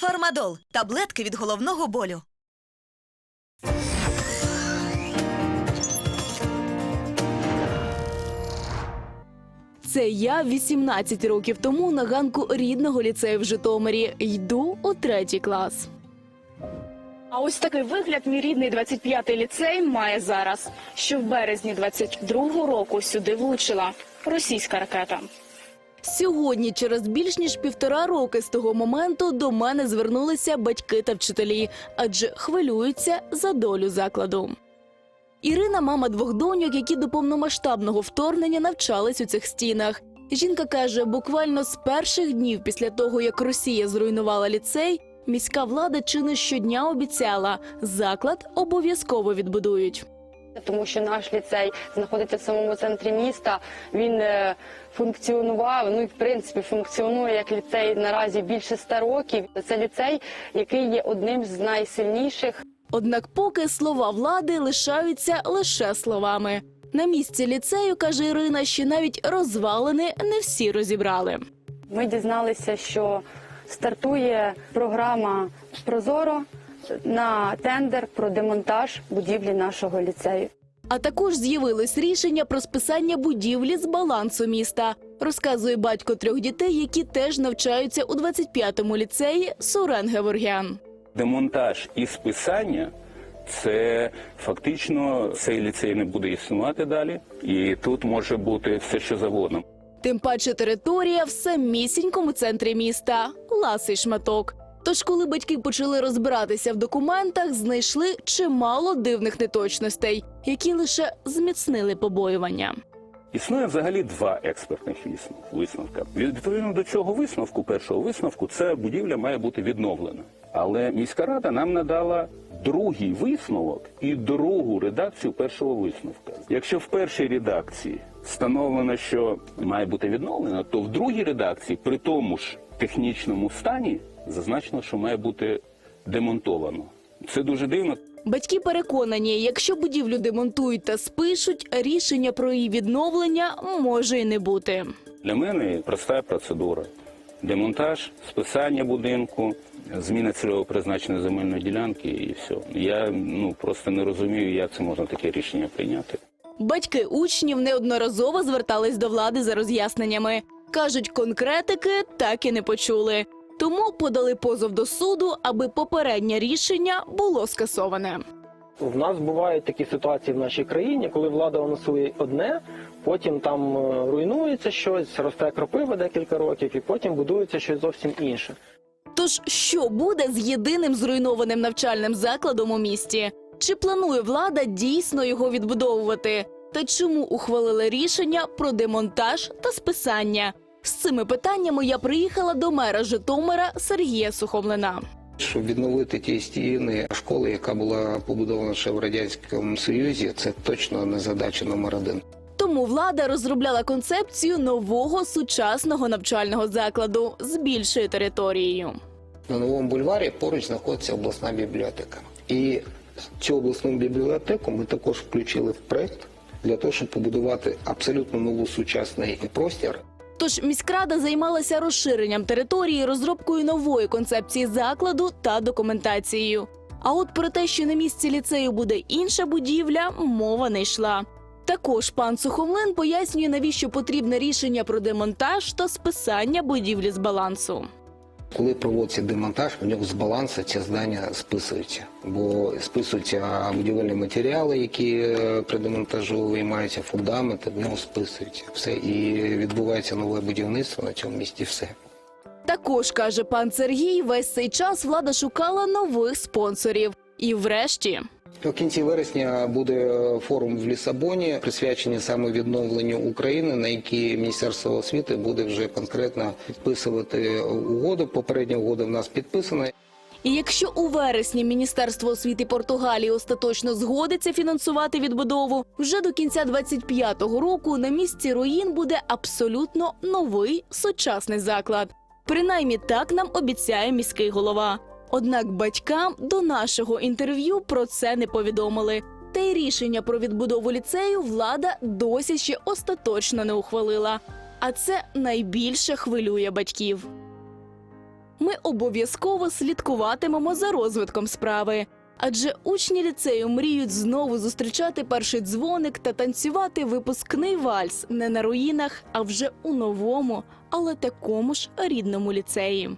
Фармадол таблетки від головного болю. Це я 18 років тому на ганку рідного ліцею в Житомирі. Йду у третій клас. А ось такий вигляд мій рідний 25-й ліцей має зараз, що в березні 22-го року сюди влучила російська ракета. Сьогодні, через більш ніж півтора роки з того моменту, до мене звернулися батьки та вчителі, адже хвилюються за долю закладу. Ірина, мама двох доньок, які до повномасштабного вторгнення навчались у цих стінах. Жінка каже, буквально з перших днів після того, як Росія зруйнувала ліцей, міська влада чи не щодня обіцяла, заклад обов'язково відбудують. Тому що наш ліцей знаходиться в самому центрі міста. Він е, функціонував, ну і в принципі функціонує як ліцей наразі більше ста років. Це ліцей, який є одним з найсильніших. Однак поки слова влади лишаються лише словами. На місці ліцею, каже Ірина, що навіть розвалини не всі розібрали. Ми дізналися, що стартує програма Прозоро на тендер про демонтаж будівлі нашого ліцею. А також з'явилось рішення про списання будівлі з балансу міста, розказує батько трьох дітей, які теж навчаються у 25-му ліцеї Сурен Геворгян. Демонтаж і списання це фактично цей ліцей не буде існувати далі, і тут може бути все, що завгодно. Тим паче територія в самісінькому центрі міста ласий шматок. Тож, коли батьки почали розбиратися в документах, знайшли чимало дивних неточностей, які лише зміцнили побоювання. Існує взагалі два експертних висновка. Відповідно до цього висновку, першого висновку, ця будівля має бути відновлена. Але міська рада нам надала другий висновок і другу редакцію першого висновка. Якщо в першій редакції встановлено, що має бути відновлена, то в другій редакції, при тому ж технічному стані, зазначено, що має бути демонтовано. Це дуже дивно. Батьки переконані, якщо будівлю демонтують та спишуть, рішення про її відновлення може й не бути. Для мене проста процедура. Демонтаж, списання будинку, зміна цільового призначення земельної ділянки і все. Я ну просто не розумію, як це можна таке рішення прийняти. Батьки учнів неодноразово звертались до влади за роз'ясненнями. Кажуть, конкретики так і не почули. Тому подали позов до суду, аби попереднє рішення було скасоване. В нас бувають такі ситуації в нашій країні, коли влада анонсує одне, потім там е, руйнується щось, росте кропива декілька років, і потім будується щось зовсім інше. Тож, що буде з єдиним зруйнованим навчальним закладом у місті? Чи планує влада дійсно його відбудовувати? Та чому ухвалили рішення про демонтаж та списання? З цими питаннями я приїхала до мера Житомира Сергія Сухомлина. Щоб відновити ті стіни школи, яка була побудована ще в радянському союзі, це точно не задача номер один. Тому влада розробляла концепцію нового сучасного навчального закладу з більшою територією. На новому бульварі поруч знаходиться обласна бібліотека. І цю обласну бібліотеку ми також включили в проект для того, щоб побудувати абсолютно нову сучасний простір. Тож міськрада займалася розширенням території, розробкою нової концепції закладу та документацією. А от про те, що на місці ліцею буде інша будівля, мова не йшла. Також пан Сухомлин пояснює, навіщо потрібне рішення про демонтаж та списання будівлі з балансу. Коли проводиться демонтаж, у нього з балансу ці здання списуються, бо списуються будівельні матеріали, які е, при демонтажу виймаються фундаменти, в нього списуються все і відбувається нове будівництво на цьому місці. Все. Також каже пан Сергій, весь цей час влада шукала нових спонсорів. І врешті У кінці вересня буде е, форум в Лісабоні, присвячений саме відновленню України, на який Міністерство освіти буде вже конкретно підписувати угоду. Попередня угода в нас підписана. І якщо у вересні Міністерство освіти Португалії остаточно згодиться фінансувати відбудову, вже до кінця 25-го року на місці руїн буде абсолютно новий сучасний заклад. Принаймні так нам обіцяє міський голова. Однак батькам до нашого інтерв'ю про це не повідомили. Та й рішення про відбудову ліцею влада досі ще остаточно не ухвалила. А це найбільше хвилює батьків. Ми обов'язково слідкуватимемо за розвитком справи. Адже учні ліцею мріють знову зустрічати перший дзвоник та танцювати випускний вальс не на руїнах, а вже у новому, але такому ж рідному ліцеї.